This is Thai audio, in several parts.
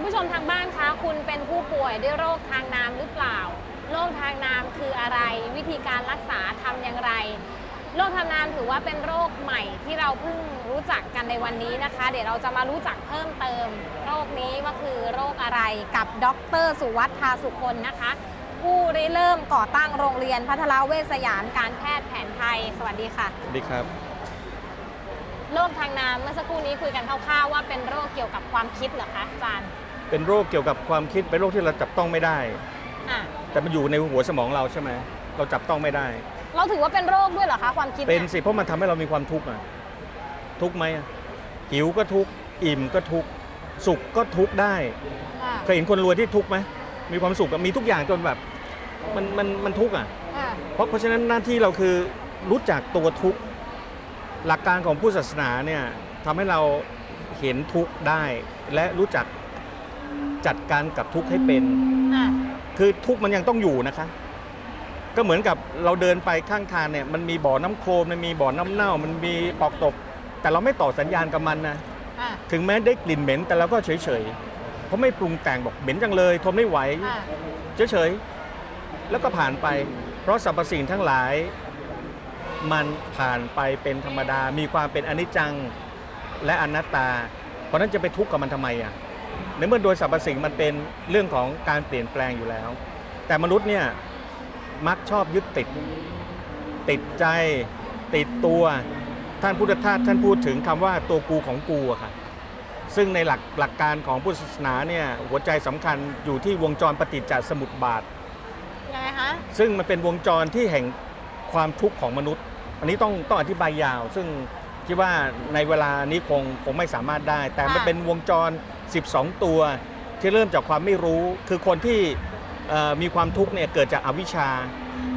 คุณผู้ชมทางบ้านคะ คุณเป็นผู้ป่วยด้วยโรคทางน้ำหรือเปล่า โรคทางน้ำคืออะไร วิธีการรักษาทำอย่างไร โรคทางน้ำถือว่าเป็นโรคใหม่ที่เราเพิ่งรู้จักกันในวันนี้นะคะ เดี๋ยวเราจะมารู้จักเพิ่มเติม โรคนี้ว่าคือโรคอะไรกับดร สุวัฒน์ทาสุคนนะคะ ผู้ริเริ่มก่อตั้งโรงเรียนพัทรเวชสยามการแพทย์แผนไทย สวัสดีค่ะ สวัสดีครับ โรคทางน้ำเมื่อสักครู่นี้คุยกันคร่าวๆว่าเป็นโรคเกี่ยวกับความคิดเหรอคะอาจารย์ เป็นโรคเกี่ยวกับความคิดเป็นโรคที่เราจับต้องไม่ได้ อะแต่มันอยู่ในหัวสมองเราใช่ไหมเราจับต้องไม่ได้ เราถือว่าเป็นโรคด้วยเหรอคะความคิดเป็นเนี่ยสิเพราะมันทำให้เรามีความทุกข์อะทุกข์ไหมอะหิวก็ทุกข์อิ่มก็ทุกข์สุขก็ทุกข์ได้ อะเคยเห็นคนรวยที่ทุกข์ไหมมีความสุขอะมีทุกอย่างจนแบบมันมันมันทุกข์อะ อะเพราะเพราะฉะนั้นหน้าที่เราคือรู้จักตัวทุกข์ หลักการของผู้ศาสนาเนี่ยทำให้เราเห็นทุกข์ได้ และรู้จัก จัดการกับทุกข์ให้เป็น อะคือทุกข์มันยังต้องอยู่นะคะ ก็เหมือนกับเราเดินไปข้างทางเนี่ยมันมีบ่อน้ำโคลนมันมีบ่อน้ำเน่า มันมีปอกตก แต่เราไม่ต่อสัญญาณกับมันนะ อะถึงแม้ได้กลิ่นเหม็นแต่เราก็เฉยๆ เพราะไม่ปรุงแต่งบอกเหม็นจังเลยทนไม่ไหว อะเฉยๆ แล้วก็ผ่านไป เพราะสรรพสิ่งทั้งหลาย มันผ่านไปเป็นธรรมดา มีความเป็นอนิจจังและอนัตตา เพราะฉะนั้นจะไปทุกข์กับมันทำไมอะ ในเมื่อโดยสรรพสิ่งมันเป็นเรื่องของการเปลี่ยนแปลงอยู่แล้ว แต่มนุษย์เนี่ยมักชอบยึดติด ติดใจ ติดตัว ท่านพุทธทาสท่านพูดถึงคำว่าตัวกูของกูอะค่ะซึ่งในหลักหลักการของพุทธศาสนาเนี่ยหัวใจสำคัญอยู่ที่วงจรปฏิจจสมุปบาทยังไงคะซึ่งมันเป็นวงจรที่แห่งความทุกข์ของมนุษย์ อันนี้ต้องต้องอธิบายยาว ซึ่งคิดว่าในเวลานี้คงคงไม่สามารถได้ แต่มันเป็นวงจร 12 ตัว ที่เริ่มจากความไม่รู้ คือคนที่เอ่อมีความทุกข์เนี่ยเกิดจากอวิชชา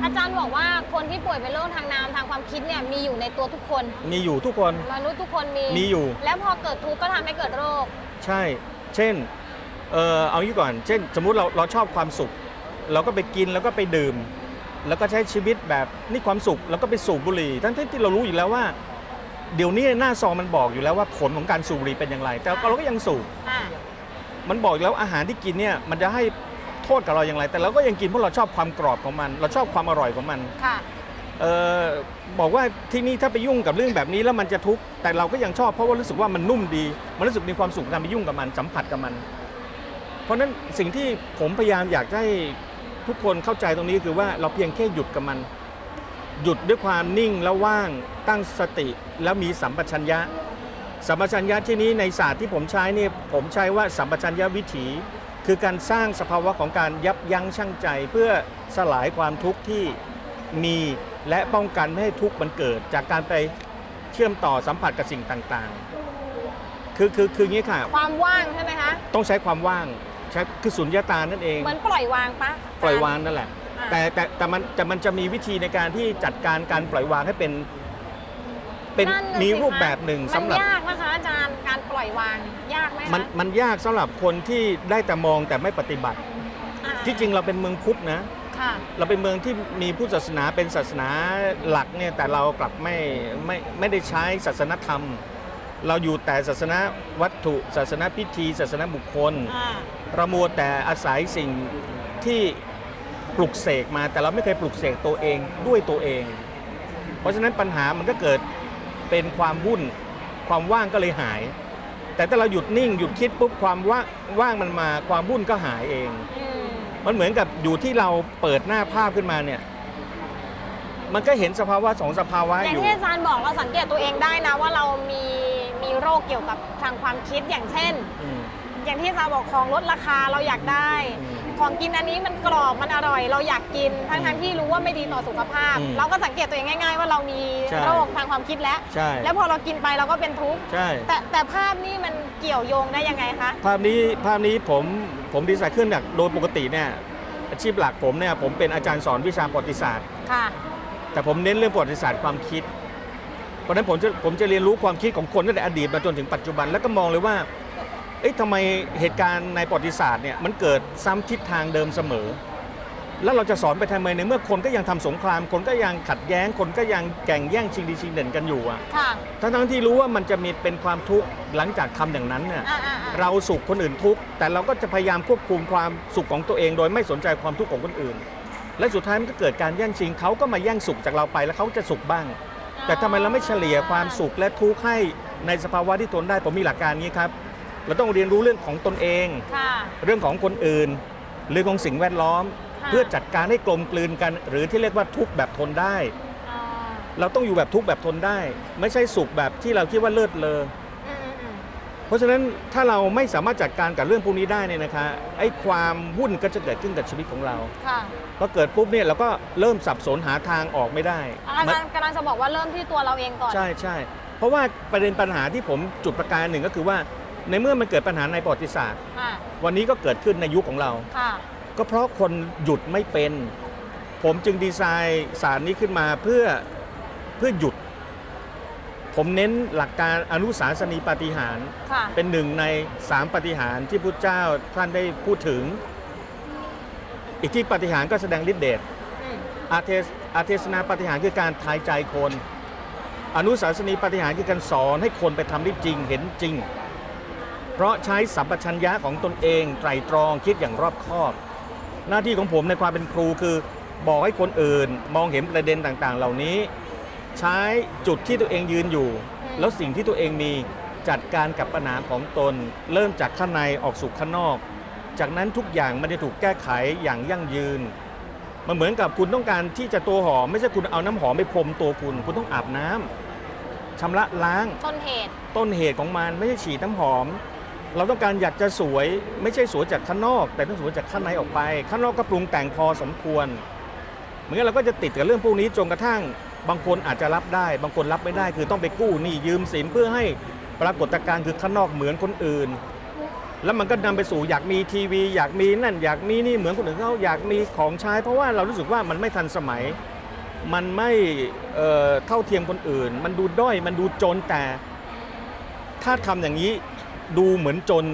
อาจารย์บอกว่าคนที่ป่วยเป็นโรคทางน้ำทางความคิดเนี่ยมีอยู่ในตัวทุกคน มีอยู่ทุกคนมนุษย์ทุกคนมีมีอยู่ แล้วพอเกิดทุกข์ก็ทำให้เกิดโรค ใช่ เช่นเออเอางี้ก่อน เช่น สมมุติเราเราชอบความสุข เราก็ไปกินแล้วก็ไปดื่ม แล้วก็ใช้ชีวิตแบบนี่ความสุข แล้วก็ไปสูบบุหรี่ ทั้งที่เรารู้อยู่แล้วว่า เดี๋ยวนี้หน้าซองมันบอกอยู่แล้วว่าผลของการสูบบุหรี่เป็นอย่างไร แต่เราก็ยังสูบ อะมันบอกอยู่แล้วอาหารที่กินเนี่ยมันจะให้โทษกับเราอย่างไร แต่เราก็ยังกินเพราะเราชอบความกรอบของมัน เราชอบความอร่อยของมัน ค่ะ เออบอกว่าที่นี่ถ้าไปยุ่งกับเรื่องแบบนี้แล้วมันจะทุกข์แต่เราก็ยังชอบเพราะว่ารู้สึกว่ามันนุ่มดี มันรู้สึกมีความสุขการไปยุ่งกับมันสัมผัสกับมัน เพราะฉะนั้นสิ่งที่ผมพยายามอยากให้ทุกคนเข้าใจตรงนี้คือว่าเราเพียงแค่หยุดกับมัน หยุดด้วยความนิ่งแล้วว่างตั้งสติแล้วมีสัมปชัญญะ สัมปชัญญะที่นี้ในศาสตร์ที่ผมใช้เนี่ยผมใช้ว่าสัมปชัญญะวิถี คือการสร้างสภาวะของการยับยั้งชั่งใจ เพื่อสลายความทุกข์ที่มีและป้องกันไม่ให้ทุกข์มันเกิด จากการไปเชื่อมต่อสัมผัสกับสิ่งต่างๆ คือคือคืออย่างนี้ค่ะ ความว่างใช่ไหมคะ ต้องใช้ความว่างใช้คือสุญญตานั่นเอง เหมือนปล่อยวางปะปล่อยวางนั่นแหละอะ แต่แต่แต่มันแต่มันจะมีวิธีในการที่จัดการการปล่อยวางให้เป็น เป็นนั่นน่ะมีสิคะรูปแบบหนึ่งสำหรับ มันยากนะคะอาจารย์การปล่อยวางยากไหมคะมันมันยากสำหรับคนที่ได้แต่มองแต่ไม่ปฏิบัติ อะที่จริงเราเป็นเมืองพุทธนะ ค่ะ เราเป็นเมืองที่มีพุทธศาสนาเป็นศาสนาหลักเนี่ยแต่เรากลับไม่ไม่ไม่ได้ใช้ศาสนธรรม เราอยู่แต่ศาสนาวัตถุ ศาสนาพิธี ศาสนาบุคคล อ่า เรามัวแต่อาศัยสิ่งที่ ปลุกเสกมาแต่เราไม่เคยปลุกเสกตัวเองด้วยตัวเอง เพราะฉะนั้นปัญหามันก็เกิดเป็นความวุ่นความว่างก็เลยหาย แต่ถ้าเราหยุดนิ่งหยุดคิดปุ๊บความว่างว่างมันมาความวุ่นก็หายเองอืมมันเหมือนกับอยู่ที่เราเปิดหน้าภาพขึ้นมาเนี่ยมันก็เห็นสภาวะสองสภาวะอย่างอยู่ที่อาจารย์บอกเราสังเกตตัวเองได้นะว่าเรามีมีโรคเกี่ยวกับทางความคิดอย่างเช่นอืมอย่างที่อาจารย์บอกของลดราคาเราอยากได้อืม ของกินอันนี้มันกรอบมันอร่อย เราอยากกินทั้งทั้งที่รู้ว่าไม่ดีต่อสุขภาพ อืมเราก็สังเกตตัวเองง่าย ๆ ว่าเรามีใช่ โรคทางความคิดแล้ว ใช่แล้วพอเรากินไปเราก็เป็นทุกข์ใช่ แต่แต่ภาพนี่มันเกี่ยวโยงได้ยังไงคะ ภาพนี้ภาพนี้ผมผมดีไซน์ขึ้นจากโดยปกติเนี่ยอาชีพหลักผมเนี่ยผมเป็นอาจารย์สอนวิชาประวัติศาสตร์ ค่ะ แต่ผมเน้นเรื่องประวัติศาสตร์ความคิด เพราะฉะนั้นผมจะผมจะเรียนรู้ความคิดของคนตั้งแต่อดีตมาจนถึงปัจจุบันแล้วก็มองเลยว่า เอ๊ะทำไมเหตุการณ์ในประวัติศาสตร์เนี่ยมันเกิดซ้ำทิศทางเดิมเสมอ แล้วเราจะสอนไปทำไมในเมื่อคนก็ยังทำสงคราม คนก็ยังขัดแย้ง คนก็ยังแข่งแย่งชิงดีชิงเด่นกันอยู่อะค่ะทั้งทั้งๆที่รู้ว่ามันจะมีเป็นความทุกข์หลังจากทำอย่างนั้นเนี่ย อ่าอ่าอ่าเราสุขคนอื่นทุกข์แต่เราก็จะพยายามควบคุมความสุขของตัวเอง โดยไม่สนใจความทุกข์ของคนอื่น และสุดท้ายมันก็เกิดการแย่งชิงเขาก็มาแย่งสุขจากเราไปแล้วเขาจะสุขบ้าง แต่ทำไมเราไม่เฉลี่ยความสุขและทุกข์ให้ในสภาวะที่ทนได้ผมมีหลักการนี้ครับ เราต้องเรียนรู้เรื่องของตนเอง ค่ะ เรื่องของคนอื่น เรื่องของสิ่งแวดล้อม ค่ะ เพื่อจัดการให้กลมกลืนกัน หรือที่เรียกว่าทุกข์แบบทนได้อ๋อเราต้องอยู่แบบทุกข์แบบทนได้ ไม่ใช่สุขแบบที่เราคิดว่าเลิศเลอ อืมอืมอืมเพราะฉะนั้นถ้าเราไม่สามารถจัดการกับเรื่องพวกนี้ได้เนี่ยนะคะไอ้ความวุ่นก็จะเกิดขึ้นกับชีวิตของเราค่ะพอเกิดปุ๊บเนี่ยเราก็เริ่มสับสนหาทางออกไม่ได้อาจารย์กำลังจะบอกว่าเริ่มที่ตัวเราเองก่อน ใช่ใช่เพราะว่าประเด็นปัญหาที่ผมจุดประกายหนึ่งก็คือว่า ในเมื่อมันเกิดปัญหาในประวัติศาสตร์ ค่ะวันนี้ก็เกิดขึ้นในยุคของเรา ค่ะ ก็เพราะคนหยุดไม่เป็น ผมจึงดีไซน์สารนี้ขึ้นมาเพื่อเพื่อหยุด ผมเน้นหลักการอนุสาสนีปาฏิหารย์ค่ะ เป็นหนึ่งในสามปาฏิหารย์ที่พุทธเจ้าท่านได้พูดถึง อีกที่ปาฏิหารย์ก็แสดงฤทธิเดช อืม อาเทสอาเทศนาปาฏิหารย์คือการทายใจคน อนุสาสนีปาฏิหารย์คือการสอนให้คนไปทำได้จริงเห็นจริง เพราะใช้สัมปชัญญะของตนเองไตรตรองคิดอย่างรอบคอบ หน้าที่ของผมในความเป็นครูคือบอกให้คนอื่นมองเห็นประเด็นต่างๆ เหล่านี้ ใช้จุดที่ตัวเองยืนอยู่ แล้วสิ่งที่ตัวเองมีจัดการกับปัญหาของตน เริ่มจากข้างในออกสู่ข้างนอก จากนั้นทุกอย่างมันจะถูกแก้ไขอย่างยั่งยืน มันเหมือนกับคุณต้องการที่จะตัวหอม ไม่ใช่คุณเอาน้ำหอมไปพรมตัวคุณ คุณต้องอาบน้ำชำระล้างต้นเหตุ ต้นเหตุของมันไม่ใช่ฉีดน้ำหอม เราต้องการอยากจะสวยไม่ใช่สวยจากข้างนอก แต่ต้องสวยจากข้างในออกไป ข้างนอกก็ปรุงแต่งพอสมควร เหมือนกันเราก็จะติดกับเรื่องพวกนี้จนกระทั่งบางคนอาจจะรับได้ บางคนรับไม่ได้ คือต้องไปกู้หนี้ยืมสินเพื่อให้ปรากฏการณ์คือข้างนอกเหมือนคนอื่น แล้วมันก็นำไปสู่อยากมีทีวี อยากมีนั่น อยากมีนี่เหมือนคนอื่นเขาอยากมีของใช้เพราะว่าเรารู้สึกว่ามันไม่ทันสมัย มันไม่เเท่าเทียมคนอื่น มันดูด้อยมันดูจนแต่ถ้าทำอย่างนี้ ดูเหมือนจน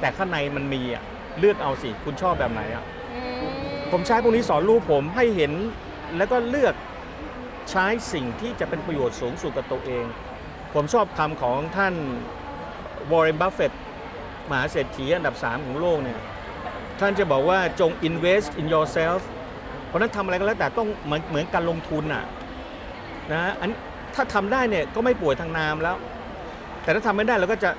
แต่ข้างในมันมีอะเลือกเอาสิคุณชอบแบบไหนอะอืมผมใช้พวกนี้สอนลูกผมให้เห็นแล้วก็เลือกใช้สิ่งที่จะเป็นประโยชน์สูงสุดกับตัวเอง ผมชอบคำของท่านวอร์เรนบัฟเฟตมหาเศรษฐีอันดับ 3 ของโลกเนี่ยท่านจะบอกว่าจง invest in yourself เพราะฉะนั้นทำอะไรก็แล้วแต่ต้องเหมือนเหมือนการลงทุนน่ะนะอันถ้าทำได้เนี่ยก็ไม่ป่วยทางนามแล้ว แต่ถ้าทำไม่ได้เราก็จะ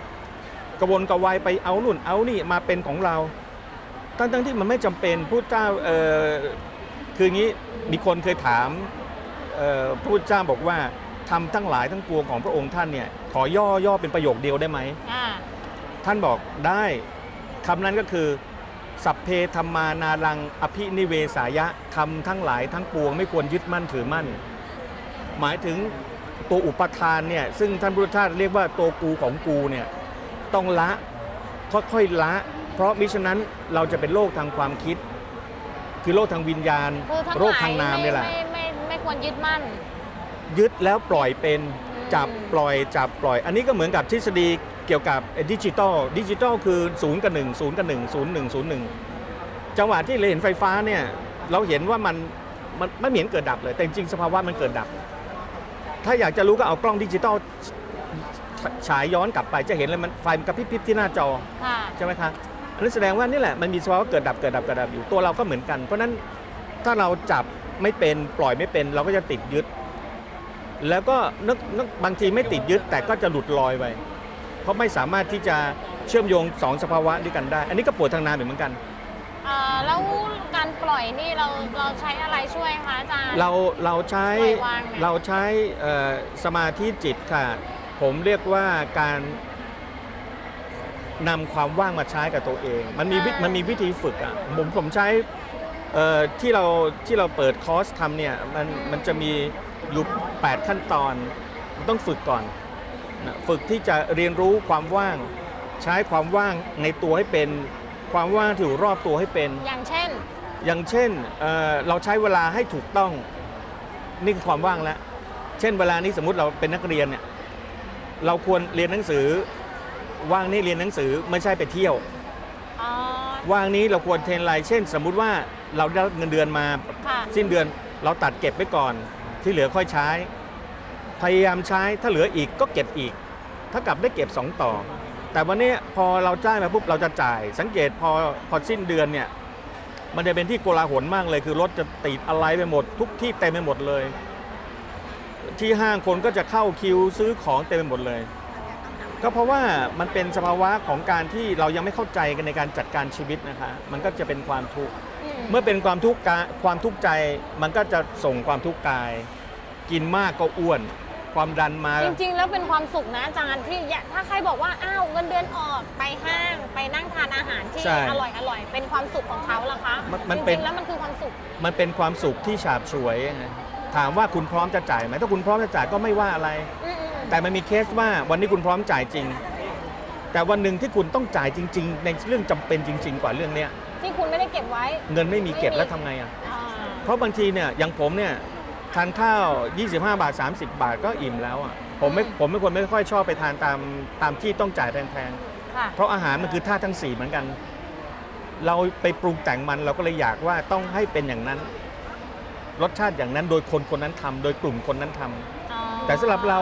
กระวนกระวายไปเอานู่นเอานี่มาเป็นของเรา ทั้งทั้งที่มันไม่จำเป็นพูดเจ้าเออคืออย่างนี้มีคนเคยถามเอ่อพระพุทธเจ้าบอกว่าทำทั้งหลายทั้งปวงของพระองค์ท่านเนี่ยขอย่อย่อเป็นประโยคเดียวได้ไหมอ่าท่านบอกได้คำนั้นก็คือ สัพเพธรรมานารังอภินิเวสายะทำทั้งหลายทั้งปวงไม่ควรยึดมั่นถือมั่น หมายถึงตัวอุปทานเนี่ยซึ่งท่านพุทธทาสเรียกว่าตัวกูของกูเนี่ย ต้องละค่อยๆละ เพราะมิฉะนั้นเราจะเป็นโรคทางความคิด คือโรคทางวิญญาณ คือทั้งโรหคลายทางนามเนี่ยแหละไม่ไม่ไม่ไม่ควรยึดมั่น ยึดแล้วปล่อยเป็นอืมจับปล่อยจับปล่อย อันนี้ก็เหมือนกับทฤษฎีเกี่ยวกับดิจิตอลดิจิตอลคือศูนย์กับหนึ่งศูนย์กับหนึ่งศูนย์หนึ่งศูนย์หนึ่งจังหวะที่เราเห็นไฟฟ้าเนี่ยเราเห็นว่ามันมันไม่เห็นเกิดดับเลย แต่จริงๆสภาวะมันเกิดดับ ถ้าอยากจะรู้ก็เอากล้องดิจิตอล ฉฉายย้อนกลับไปจะเห็นเลยมันไฟมันกระพริบๆที่หน้าจอค่ะ ใช่ไหมคะอันนั้นแสดงว่านี่แหละมันมีสภาวะเกิดดับเกิดดับเกิดดับอยู่ตัวเราก็เหมือนกัน เพราะฉะนั้นถ้าเราจับไม่เป็นปล่อยไม่เป็น เราก็จะติดยึด แล้วก็นึกนึกบางทีไม่ติดยึดแต่ก็จะหลุดลอยไปเพราะไม่สามารถที่จะเชื่อมโยงสองสภาวะด้วยกันได้ อันนี้ก็ปวดทางนามเหมือนกันอ่าแล้วการปล่อยนี่เราเราใช้อะไรช่วยคะอาจารย์ เราเราใช้ปล่อยวางเนี่ยเราใช้เอ่อสมาธิจิตค่ะ ผมเรียกว่าการนำความว่างมาใช้กับตัวเอง มันมีวิมันมีวิธีฝึกอะผมผมใช้เอ่อที่เราที่เราเปิดคอร์สทำเนี่ยมันมันจะมีอยู่8ขั้นตอนมันต้องฝึกก่อนนะฝึกที่จะเรียนรู้ความว่าง ใช้ความว่างในตัวให้เป็นความว่างที่อยู่รอบตัวให้เป็น อย่างเช่น อย่างเช่นเอ่อเราใช้เวลาให้ถูกต้องนี่คือความว่างแล้วเช่นเวลานี้สมมุติเราเป็นนักเรียนเนี่ย เราควรเรียนหนังสือ ว่างนี่เรียนหนังสือไม่ใช่ไปเที่ยว อ๋อ ว่างนี้เราควรเทรนอะไรเช่น สมมุติว่าเราได้รับเงินเดือนมาค่ะ สิ้นเดือนเราตัดเก็บไว้ก่อน ที่เหลือค่อยใช้ พยายามใช้ถ้าเหลืออีกก็เก็บอีกเท่ากับได้เก็บสองต่อ แต่วันนี้พอเราจ่ายมาปุ๊บเราจะจ่าย สังเกตพอพอสิ้นเดือนเนี่ยมันจะเป็นที่โกลาหลมากเลย คือรถจะติดอะไรไปหมด ทุกที่เต็มไปหมดเลย ที่ห้างคนก็จะเข้าคิวซื้อของเต็มไปหมดเลย ก็เพราะว่ามันเป็นสภาวะของการที่เรายังไม่เข้าใจกันในการจัดการชีวิตนะคะ มันก็จะเป็นความทุกข์อืมเมื่อเป็นความทุกข์กายความทุกข์ใจมันก็จะส่งความทุกข์กาย กินมากก็อ้วน ความดันมา จริงๆ แล้วเป็นความสุขนะอาจารย์ที่อย่าถ้าใครบอกว่าอ้าวเงินเดือนออกไปห้างไปนั่งทานอาหารที่ใช่อร่อยอร่อยเป็นความสุขของเขาล่ะคะมันมันจเป็น ริงๆแล้วมันคือความสุข มันเป็นความสุขที่ฉาบฉวยนะ ถามว่าคุณพร้อมจะจ่ายไหมถ้าคุณพร้อมจะจ่ายก็ไม่ว่าอะไร อืมๆแต่มันมีเคสว่าวันนี้คุณพร้อมจ่ายจริง แต่วันหนึ่งที่คุณต้องจ่ายจริง ๆ ในเรื่องจำเป็นจริง ๆ กว่าเรื่องเนี้ยที่คุณไม่ได้เก็บไว้เงินไม่มีเก็บไม่มีแล้วทำไงอะ อ่าเพราะบางทีเนี่ยอย่างผมเนี่ยทานข้าว 25 บาท 30 บาทก็อิ่มแล้วอะผมไม่ผมไม่ควรไม่ค่อยชอบไปทานตามตามที่ต้องจ่ายแพงค่ะๆเพราะอาหารมันคือธาตุทั้งสี่เหมือนกัน เราไปปรุงแต่งมันเราก็เลยอยากว่าต้องให้เป็นอย่างนั้น รสชาติอย่างนั้นโดยคนคนนั้นทำโดยกลุ่มคนนั้นทำอ๋อแต่สำหรับเรา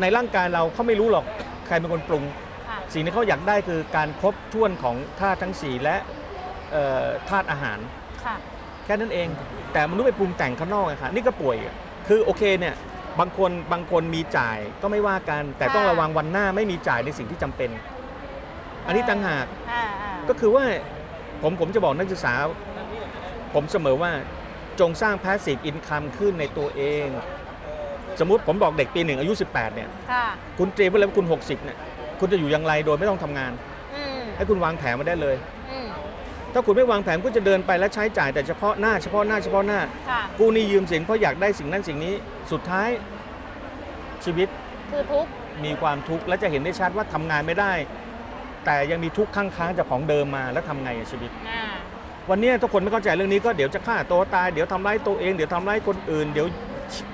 ในร่างกายเราเขาไม่รู้หรอกใครเป็นคนปรุง ค่ะสิ่งที่เขาอยากได้คือการครบถ้วนของธาตุทั้งสี่และเอ่อธาตุอาหาร ค่ะแค่นั้นเอง แต่มนุษย์ไปปรุงแต่งข้างนอกไงคะนี่ก็ป่วยอะคือโอเคเนี่ยบางคนบางคนมีจ่ายก็ไม่ว่ากัน แต่ต้องค่ะระวังวันหน้าไม่มีจ่ายในสิ่งที่จำเป็น อันนี้ต่างหาก อ่าอ่าก็คือว่าผมผมจะบอกนักศึกษา ผมเสมอว่า จงสร้าง passive income ขึ้นในตัวเอง สมมุติผมบอกเด็กปีหนึ่งอายุ 18 เนี่ย ค่ะ คุณเตรียมไว้แล้วว่าคุณ 60 เนี่ย คุณจะอยู่อย่างไรโดยไม่ต้องทำงาน อืมให้คุณวางแผนมาได้เลย อืมถ้าคุณไม่วางแผนคุณจะเดินไปแล้วใช้จ่ายแต่เฉพาะหน้าเฉพาะหน้าเฉพาะหน้า ค่ะ กู้หนี้ยืมสินเพราะอยากได้สิ่งนั้นสิ่งนี้ สุดท้ายชีวิตคือทุกข์มีความทุกข์และจะเห็นได้ชัดว่าทำงานไม่ได้ แต่ยังมีทุกข์ข้างค้างจากของเดิมมาแล้วทำไงอะชีวิต อ่า วันนี้ทุกคนไม่เข้าใจเรื่องนี้ก็เดี๋ยวจะฆ่าตัวตายเดี๋ยวทำร้ายตัวเองเดี๋ยวทำร้ายคนอื่น เดี๋ยว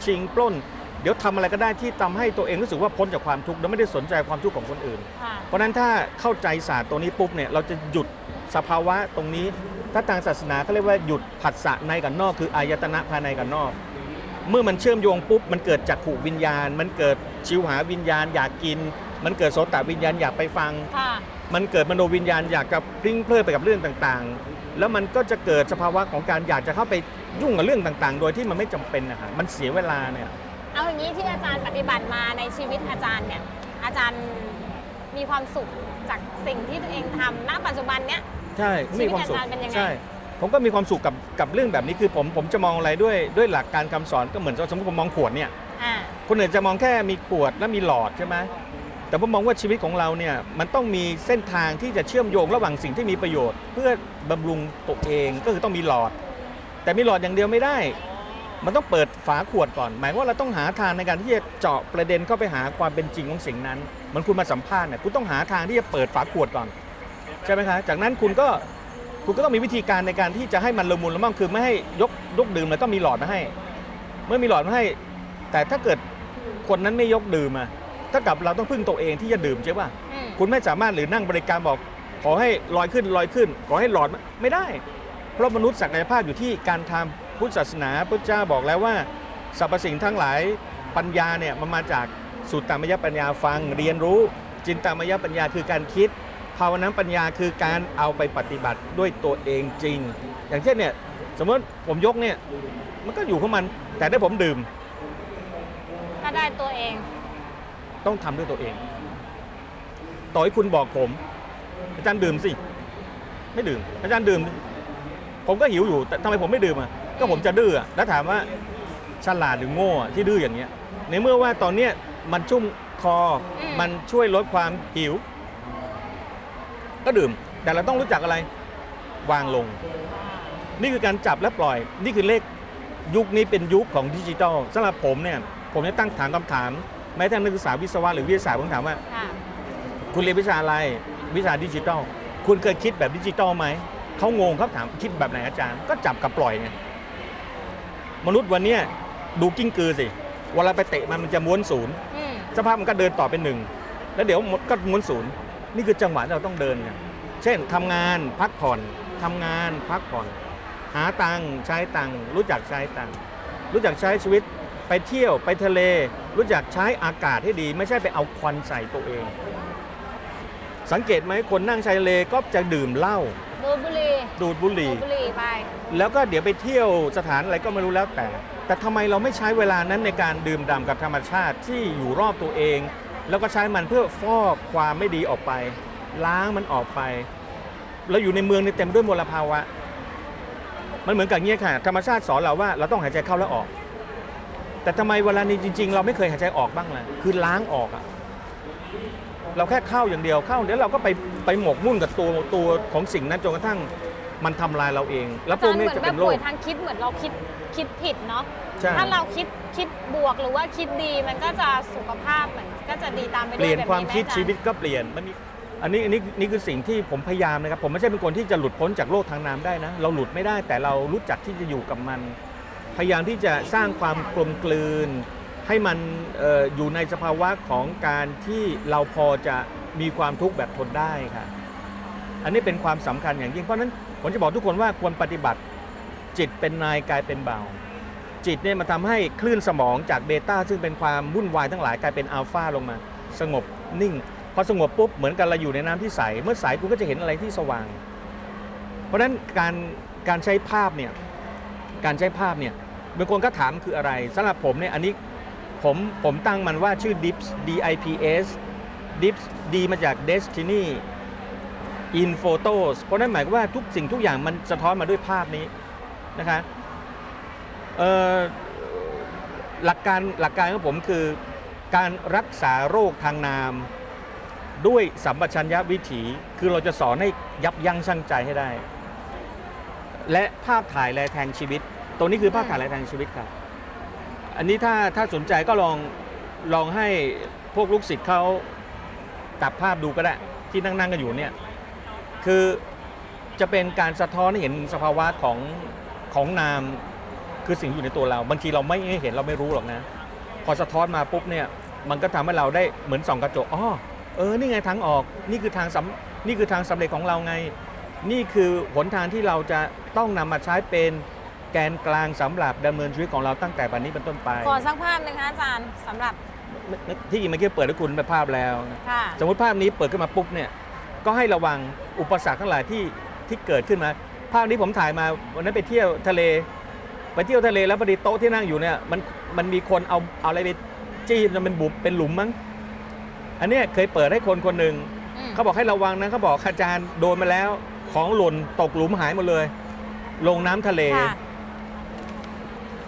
ชิงปล้น เดี๋ยวทำอะไรก็ได้ที่ทำให้ตัวเองรู้สึกว่าพ้นจากความทุกข์แล้วไม่ได้สนใจความทุกข์ของคนอื่นค่ะเพราะฉะนั้นถ้าเข้าใจศาสตร์ตรงนี้ปุ๊บเนี่ยเราจะหยุดสภาวะตรงนี้ ถ้าทางศาสนาเขาเรียกว่าหยุดผัสสะในกับนอก คืออายตนะภายในกับนอก เมื่อมันเชื่อมโยงปุ๊บมันเกิดจักขุวิญญาณ มันเกิดชิวหาวิญญาณอยากกิน มันเกิดโสตวิญญาณอยากไปฟังค่ะ มันเกิดมโนวิญญาณอยากจะพลิ้งเพลิดไปกับเรื่องต่างๆ แล้วมันก็จะเกิดสภาวะของการอยากจะเข้าไปยุ่งกับเรื่องต่างๆ โดยที่มันไม่จำเป็นนะคะมันเสียเวลาเนี่ย เอาอย่างนี้ที่อาจารย์ปฏิบัติมาในชีวิตอาจารย์เนี่ย อาจารย์มีความสุขจากสิ่งที่ตัวเองทำณปัจจุบันเนี้ย ใช่มีความสุขชีวิตอาจารย์เป็นยังไง ใช่ ผมก็มีความสุขกับกับเรื่องแบบนี้คือผมผมจะมองอะไรด้วยด้วยหลักการคำสอนก็เหมือนสมมติผมมองขวดเนี่ย อ่า คนอื่นจะมองแค่มีขวดและมีหลอดใช่ไหม แต่ผมมองว่าชีวิตของเราเนี่ยมันต้องมีเส้นทางที่จะเชื่อมโยงระหว่างสิ่งที่มีประโยชน์ เพื่อบำรุงตัวเองก็คือต้องมีหลอด แต่มีหลอดอย่างเดียวไม่ได้ มันต้องเปิดฝาขวดก่อน หมายว่าเราต้องหาทางในการที่จะเจาะประเด็นเข้าไปหาความเป็นจริงของสิ่งนั้นเหมันคุณมาสัมภาษณ์เนี่ยคุณต้องหาทางที่จะเปิดฝาขวดก่อนใช่ไหมคะจากนั้นคุณก็คุณก็ต้องมีวิธีการในการที่จะให้มันละมุนละม่อมคือไม่ให้ยกยกดื่มแล้วก็มีหลอดมาให้ เมื่อมีหลอดมาให้ แต่ถ้าเกิดคนนั้นไม่ยกดื่มอะ ถ้ากับเราต้องพึ่งตัวเองที่จะดื่มใช่ป่ะอืมคุณไม่สามารถหรือนั่งบริการบอก ขอให้ลอยขึ้นลอยขึ้น ขอให้หลอดมาไม่ได้ เพราะมนุษย์ศักยภาพอยู่ที่การทำพุทธศาสนาพุทธเจ้าบอกแล้วว่าสรรพสิ่งทั้งหลายปัญญาเนี่ยมันมาจากสุตตามยปัญญาฟังเรียนรู้ จินตามยปัญญาคือการคิดภาวนาปัญญาคือการเอาไปปฏิบัติด้วยตัวเองจริง อย่างเช่นเนี่ยสมมติผมยกเนี่ยมันก็อยู่ของมัน แต่ถ้าผมดื่ม ก็ได้ตัวเอง ต้องทำด้วยตัวเอง ต่อให้คุณบอกผม อาจารย์ดื่มสิ ไม่ดื่ม อาจารย์ดื่ม ผมก็หิวอยู่แต่ทำไมผมไม่ดื่มอะก็ผมจะดื้ออะแล้วถามว่าฉลาดหรือโง่ที่ดื้ออย่างเงี้ย ในเมื่อว่าตอนเนี้ยมันชุ่มคอมมันช่วยลดความหิว ก็ดื่ม แต่เราต้องรู้จักอะไร วางลง นี่คือการจับและปล่อย นี่คือเลขยุคนี้เป็นยุคของดิจิทัลสำหรับผมเนี่ย ผมจะตั้งถามคำถาม แม้แต่นักศึกษาวิศวะหรือวิทยาศาสตร์ผมถามว่า ค่ะ คุณเรียนวิชาอะไรวิชาดิจิทัล คุณเคยคิดแบบดิจิทัลไหม เขางงเขาถามคิดแบบไหนอาจารย์ ก็จับกับปล่อยไง มนุษย์วันเนี้ยดูกิ้งกือสิ เวลาไปเตะมันมันจะม้วนศูนย์อืมสภาพมันก็เดินต่อเป็นหนึ่ง แล้วเดี๋ยวหมดก็ม้วนศูนย์ นี่คือจังหวะที่เราต้องเดินกันเช่นทำงานพักผ่อนทำงานพักผ่อน หาตังค์ใช้ตังค์รู้จักใช้ตังค์รู้จักใช้ชีวิต ไปเที่ยวไปทะเล รู้จักใช้อากาศให้ดี ไม่ใช่ไปเอาควันใส่ตัวเอง สังเกตไหมคนนั่งชายทะเลก็จะดื่มเหล้าดูดบุหรี่ดูดบุหดูรี่ดบุหรี่ไป แล้วก็เดี๋ยวไปเที่ยวสถานอะไรก็ไม่รู้แล้วแต่ แต่ทำไมเราไม่ใช้เวลานั้นในการดื่มด่ำกับธรรมชาติที่อยู่รอบตัวเอง แล้วก็ใช้มันเพื่อฟอกความไม่ดีออกไป ล้างมันออกไปเราอยู่ในเมืองนี่เต็มด้วยมลภาวะ มันเหมือนกับเงี้ยค่ะ ธรรมชาติสอนเราว่าเราต้องหายใจเข้าและออก แต่ทำไมเวลานี้จริง ๆ เราไม่เคยหายใจออกบ้างล่ะคือล้างออกอะเราแค่เข้าอย่างเดียวเข้าเดี๋ยวเราก็ไปไปหมกมุ่นกับตัวตัวของสิ่งนั้นจนกระทั่งมันทำลายเราเอง แล้วพจวอกนเหนี้มือนจะแบเป็บนโรป่วคยทางคิดเหมือนเราคิดคิดผิดเนาะใช่ถ้าเราคิดคิดบวกหรือว่าคิดดีมันก็จะสุขภาพเหมือนก็จะดีตามไปด้วยเปลี่ยนแบบความคิดไหอาจารย์ชีวิตก็เปลี่ยนมันมีอันนี้อันนี้นี่คือสิ่งที่ผมพยายามนะครับ ผมไม่ใช่เป็นคนที่จะหลุดพ้นจากโลกทางน้ำได้นะ เราหลุดไม่ได้แต่เรารู้จักที่จะอยู่กับมัน พยายามที่จะสร้างความกลมกลืน ให้มันอออยู่ในสภาวะของการที่เราพอจะมีความทุกข์แบบทนได้ค่ะ อันนี้เป็นความสำคัญอย่างยิ่ง เพราะฉะนั้นผมจะบอกทุกคนว่าควรปฏิบัติจิตเป็นนายกายเป็นเบา จิตเนี่ยมาทำให้คลื่นสมองจากเบต้าซึ่งเป็นความวุ่นวายทั้งหลายกลายเป็นอัลฟาลงมา สงบนิ่ง พอสงบปุ๊บเหมือนกับเราอยู่ในน้ำที่ใส เมื่อใสคุณก็จะเห็นอะไรที่สว่าง เพราะฉะนั้นการการใช้ภาพเนี่ย การใช้ภาพเนี่ยบางคนก็ถามคืออะไรสำหรับผมเนี่ยอันนี้ผมผมตั้งมันว่าชื่อ dips d i p s dips d มาจาก destiny in photos เพราะนั่นหมายว่าทุกสิ่งทุกอย่างมันสะท้อนมาด้วยภาพนี้นะคะหลักการหลักการของผมคือการรักษาโรคทางนามด้วยสัมปชัญญะวิถี คือเราจะสอนให้ยับยั้งชั่งใจให้ได้ และภาพถ่ายแลแทงชีวิต ตรงนี้คือภาพถ่ายแลแทงชีวิตครับ อันนี้ถ้าถ้าสนใจก็ลองลองให้พวกลูกศิษย์เขาตัดภาพดูก็ได้ ที่นั่งนั่งกันอยู่เนี่ยคือจะเป็นการสะท้อนให้เห็นสภาวะของของนามคือสิ่งอยู่ในตัวเรา บางทีเราไม่เห็นเราไม่รู้หรอกนะ พอสะท้อนมาปุ๊บเนี่ยมันก็ทำให้เราได้เหมือนส่องกระจกอ๋อเออนี่ไงทางออกนี่คือทางสำนี่คือทางสำเร็จของเราไง นี่คือหนทางที่เราจะต้องนำมาใช้เป็นแกนกลางสำหรับดำเนินชีวิตของเราตั้งแต่บัดนี้เป็นต้นไปขอสักภาพหนึ่งคะอาจารย์สำหรับที่เมื่อกี้เปิดให้คุณไปภาพแล้ว ค่ะสมมติภาพนี้เปิดขึ้นมาปุ๊บเนี่ยก็ให้ระวังอุปสรรคทั้งหลายที่ที่เกิดขึ้นมา ภาพนี้ผมถ่ายมาวันนั้นไปเที่ยวทะเลไปเที่ยวทะเลแล้วพอดีโต๊ะที่นั่งอยู่เนี่ยมันมันมีคนเอาเอาอะไรไปจี้จนเป็นบุบเป็นหลุมมั้งอันเนี้ยเคยเปิดให้คนคนหนึ่งอืมเขาบอกให้ระวังนะเขาบอกอาจารย์โดนมาแล้ว ของหล่นตกหลุมหายหมดเลย ลงน้ำทะเล ค่ะ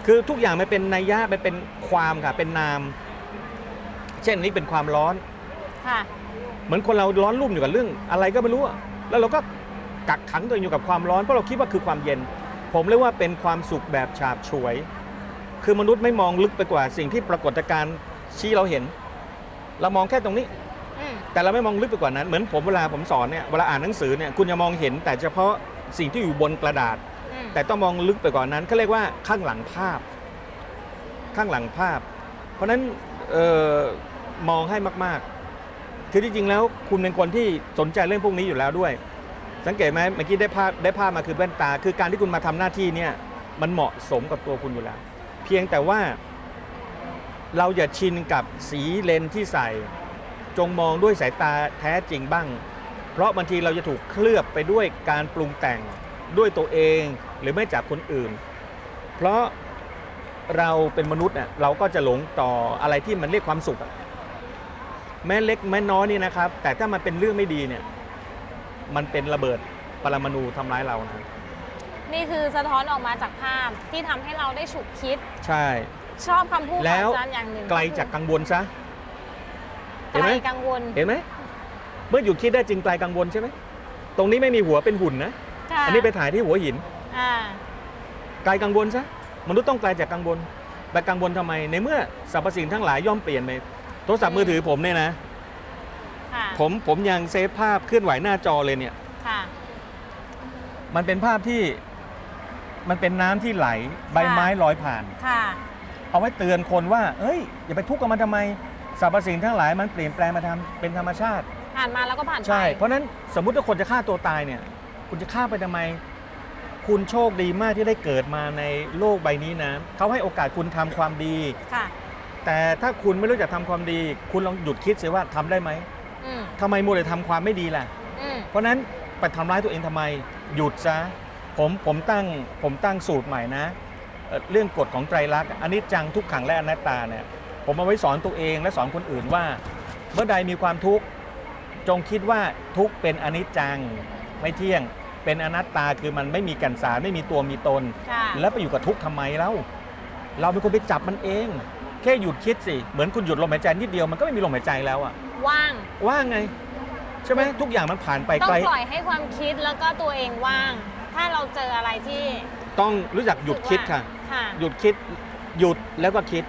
คือทุกอย่างมันเป็นนัยยะมันเป็นความค่ะเป็นนาม เช่นนี้เป็นความร้อน ค่ะ เหมือนคนเราร้อนรุ่มอยู่กับเรื่องอะไรก็ไม่รู้อะแล้วเราก็กักขังตัวเองอยู่กับความร้อนเพราะเราคิดว่าคือความเย็น ผมเรียกว่าเป็นความสุขแบบฉาบฉวย คือมนุษย์ไม่มองลึกไปกว่าสิ่งที่ปรากฏการณ์ชี้เราเห็น เรามองแค่ตรงนี้อืม แต่เราไม่มองลึกไปกว่านั้น เหมือนผมเวลาผมสอนเนี่ยเวลาอ่านหนังสือเนี่ยคุณจะมองเห็นแต่เฉพาะสิ่งที่อยู่บนกระดาษ อืมแต่ต้องมองลึกไปกว่านั้นเขาเรียกว่าข้างหลังภาพ ข้างหลังภาพ เพราะฉะนั้นเออมองให้มากๆ คือที่จริงแล้วคุณเป็นคนที่สนใจเรื่องพวกนี้อยู่แล้วด้วย สังเกตไหมเมื่อกี้ได้ภาพได้ภาพมาคือแว่นตา คือการที่คุณมาทำหน้าที่เนี่ยมันเหมาะสมกับตัวคุณอยู่แล้ว เพียงแต่ว่าเราอย่าชินกับสีเลนส์ที่ใส่ จงมองด้วยสายตาแท้จริงบ้าง เพราะบางทีเราจะถูกเคลือบไปด้วยการปรุงแต่งด้วยตัวเองหรือไม่จากคนอื่น เพราะเราเป็นมนุษย์เนี่ยเราก็จะหลงต่ออะไรที่มันเรียกความสุขอะแม้เล็กแม้น้อยนี่นะครับ แต่ถ้ามันเป็นเรื่องไม่ดีเนี่ย มันเป็นระเบิดปรมาณูทำร้ายเรานะนี่คือสะท้อนออกมาจากภาพที่ทำให้เราได้ฉุกคิด ใช่ ชอบคำพูดของแล้วอาจารย์อย่างหนึ่งไกลจากกังวลซะเห็น ไกไหลมกังวล เห็นไหมเมื่ออยู่คิดได้จริงไกลกังวลใช่ไหมตรงนี้ไม่มีหัวเป็นหุ่นนะค่ะอันนี้ไปถ่ายที่หัวหินอ่าไกลกังวลซะมนุษย์ต้องไกลจากกังวลแต่กังวลทำไมในเมื่อสรรพสิ่งทั้งหลายย่อมเปลี่ยนไปโทรศัพท์มือถือผมเนี่ยนะค่ะผมผมยังเซฟภาพเคลื่อนไหวหน้าจอเลยเนี่ยค่ะมันเป็นภาพที่มันเป็นน้ำที่ไหลใบไม้ลอยผ่านค่ะเอาไว้เตือนคนว่า เอ้ย อย่าไปทุกข์กับมันทำไม สรรพสิ่งทั้งหลายมันเปลี่ยนแปลงมาทำเป็นธรรมชาติ ผ่านมาแล้วก็ผ่านไป ใช่ เพราะฉะนั้นสมมุติถ้าคนจะฆ่าตัวตายเนี่ย คุณจะฆ่าไปทำไม คุณโชคดีมากที่ได้เกิดมาในโลกใบนี้นะเขาให้โอกาสคุณทำความดี ค่ะ แต่ถ้าคุณไม่รู้จักทำความดี คุณลองหยุดคิดสิว่าทำได้ไหมอืมททำไมมัวแต่ทำความไม่ดีล่ะ อืมเพราะฉะนั้นไปทำร้ายตัวเองทำไมหยุดซะผมผมตั้งผมตั้งสูตรใหม่นะเอ่อเรื่องกฎของไตรลักษณ์อนิจจังทุกขังและอนัตตาเนี่ย ผมเอาไว้สอนตัวเองและสอนคนอื่นว่า เมื่อใดมีความทุกข์จงคิดว่าทุกข์เป็นอนิจจังไม่เที่ยง เป็นอนัตตาคือมันไม่มีกันสารไม่มีตัวมีตน ค่ะแล้วไปอยู่กับทุกข์ทำไมแล้วเราเป็นคนไปจับมันเอง แค่หยุดคิดสิเหมือนคุณหยุดลมหายใจนิดเดียวมันก็ไม่มีลมหายใจแล้วอะว่าง ว่างไง ใช่ไหมทุกอย่างมันผ่านไปต้อไกลงปล่อยให้ความคิดแล้วก็ตัวเองว่าง ถ้าเราเจออะไรที่ต้องรู้จักหยุดคิดค่ะ ค่ะ หยุดคิดหยุดแล้วก็คิด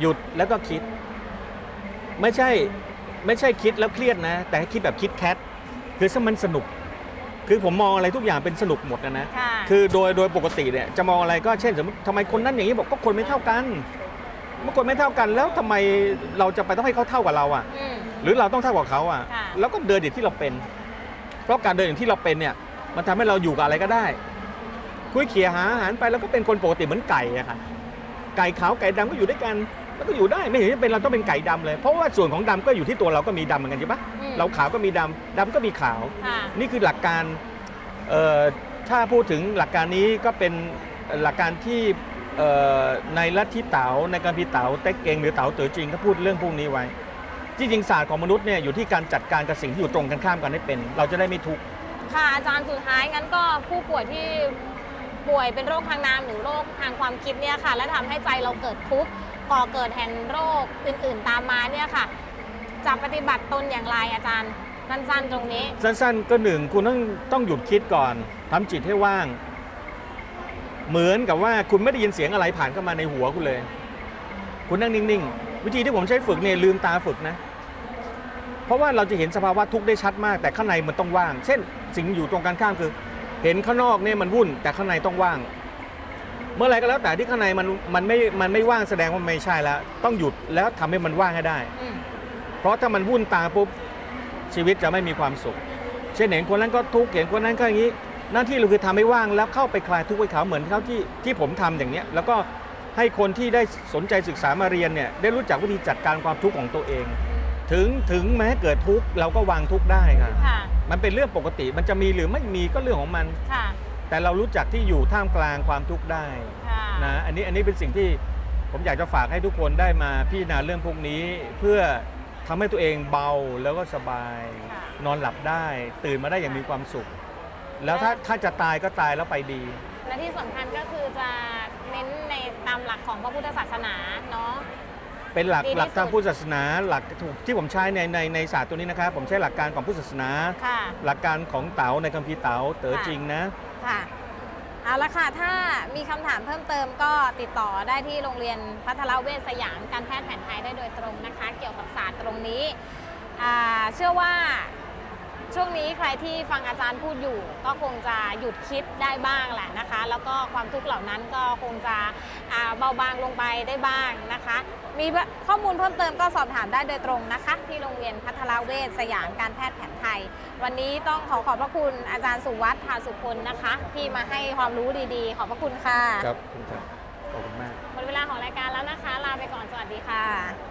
หยุดแล้วก็คิด ไม่ใช่ไม่ใช่คิดแล้วเครียดนะ แต่ให้คิดแบบคิดแคทคือถ้ามันสนุก คือผมมองอะไรทุกอย่างเป็นสนุกหมดนะนะค่ะ คือโดยโดยปกติเนี่ยจะมองอะไรก็เช่นสมมติทำไมคนนั้นอย่างนี้บอกก็คนไม่เท่ากันเมื่อคนไม่เท่ากัน แล้วทำไมเราจะไปต้องให้เขาเท่ากับเราอะ อืม หรือเราต้องเท่ากับเขาอะ ค่ะ แล้วก็เดินอย่างที่เราเป็น เพราะการเดินอย่างที่เราเป็นเนี่ย มันทำให้เราอยู่กับอะไรก็ได้ คุยเขี่ยหาอาหารไปแล้วก็เป็นคนปกติเหมือนไก่อะค่ะ ไก่ขาวไก่ดำก็อยู่ด้วยกัน แล้วก็อยู่ได้ไม่เห็นจะเป็นเราต้องเป็นไก่ดำเลย เพราะว่าส่วนของดำก็อยู่ที่ตัวเราก็มีดำเหมือนกันใช่ปะอืมเราขาวก็มีดำดำก็มีขาว ค่ะนี่คือหลักการเอ่อถ้าพูดถึงหลักการนี้ก็เป็นหลักการที่เอ่อในลัทธิเต๋าในการพีเต๋าเต็กเกงหรือเต๋าเต๋อจริงก็พูดเรื่องพวกนี้ไว้ที่จริงศาสตร์ของมนุษย์เนี่ยอยู่ที่การจัดการกับสิ่งที่อยู่ตรงกันข้ามกันให้เป็น เราจะได้ไม่ทุกข์ ค่ะอาจารย์สุดท้ายงั้นก็ผู้ป่วยที่ป่วยเป็นโรคทางน้ำหรือโรคทางความคิดเนี่ยค่ะ และทำให้ใจเราเกิดทุกข์ ก่อเกิดแห่งโรคอื่นๆตามมาเนี่ยค่ะ จะปฏิบัติตนอย่างไรอาจารย์สั้นๆตรงนี้ สั้นๆก็หนึ่งคุณต้องต้องหยุดคิดก่อนทำจิตให้ว่าง เหมือนกับว่าคุณไม่ได้ยินเสียงอะไรผ่านเข้ามาในหัวคุณเลย คุณนั่งนิ่งๆ วิธีที่ผมใช้ฝึกเนี่ยลืมตาฝึกนะ เพราะว่าเราจะเห็นสภาวะทุกข์ได้ชัดมาก แต่ข้างในมันต้องว่าง เช่น สิ่งอยู่ตรงกันข้ามคือ เห็นข้างนอกเนี่ยมันวุ่น แต่ข้างในต้องว่าง มื่อไหรก็แล้วแต่ที่ข้างในมันมันไม่มันไม่ว่างแสดงว่าไม่ใช่แล้ว ต้องหยุดแล้วทำให้มันว่างให้ได้ อืมเพราะถ้ามันวุ่นตาปุ๊บชีวิตจะไม่มีความสุข เช่นเห็นคนนั้นก็ทุกข์เห็นคนนั้นก็อย่างนี้ หน้าที่เราคือทำให้ว่างแล้วเข้าไปคลายทุกข์ให้เขาเหมือนเขาที่ที่ผมทำอย่างเนี้ย แล้วก็ให้คนที่ได้สนใจศึกษามาเรียนเนี่ยได้รู้จักวิธีจัดการความทุกข์ของตัวเอง ถึงถึงแม้เกิดทุกข์เราก็วางทุกข์ได้ค่ะค่ะ มันเป็นเรื่องปกติมันจะมีหรือไม่มีก็เรื่องของมัน ค่ะ แต่เรารู้จักที่อยู่ท่ามกลางความทุกข์ได้ค่ะนะอันนี้อันนี้เป็นสิ่งที่ผมอยากจะฝากให้ทุกคนได้มาพิจารณาเรื่องพวกนี้ เพื่อทำให้ตัวเองเบาแล้วก็สบาย ค่ะนอนหลับได้ ตื่นมาได้อย่างมีความสุข แล้วถ้าถ้าจะตายก็ตายแล้วไปดี และที่สำคัญก็คือจะเน้นในตามหลักของพระพุทธศาสนาเนาะ เป็นหลักดีที่หลักทางสุด พุทธศาสนาหลักถูกที่ผมใช้ในในในศาสตร์ตัวนี้นะครับผมใช้หลักการของพุทธศาสนา ค่ะ หลักการของเต๋าในคัมภีร์เต๋าเต๋อค่ะ จริงนะ ค่ะ เอาละค่ะ ถ้ามีคำถามเพิ่มเติมก็ติดต่อได้ที่โรงเรียนพัทรเวชสยามการแพทย์แผนไทยได้โดยตรงนะคะ เกี่ยวกับศาสตร์ตรงนี้ เชื่อว่าช่วงนี้ใครที่ฟังอาจารย์พูดอยู่ ก็คงจะหยุดคิดได้บ้างแหละนะคะ แล้วก็ความทุกข์เหล่านั้นก็คงจะเบาบางลงไปได้บ้างนะคะ มีข้อมูลเพิ่มเติมก็สอบถามได้โดยตรงนะคะ ที่โรงเรียนพัทรเวชสยามการแพทย์แผนไทย วันนี้ต้องขอขอบพระคุณอาจารย์สุวัสดิ์ทาสุคนนะคะ ที่มาให้ความรู้ดีๆ ขอบพระคุณค่ะครับคุณครับขอบคุณมากหมดเวลาของรายการแล้วนะคะ ลาไปก่อนสวัสดีค่ะ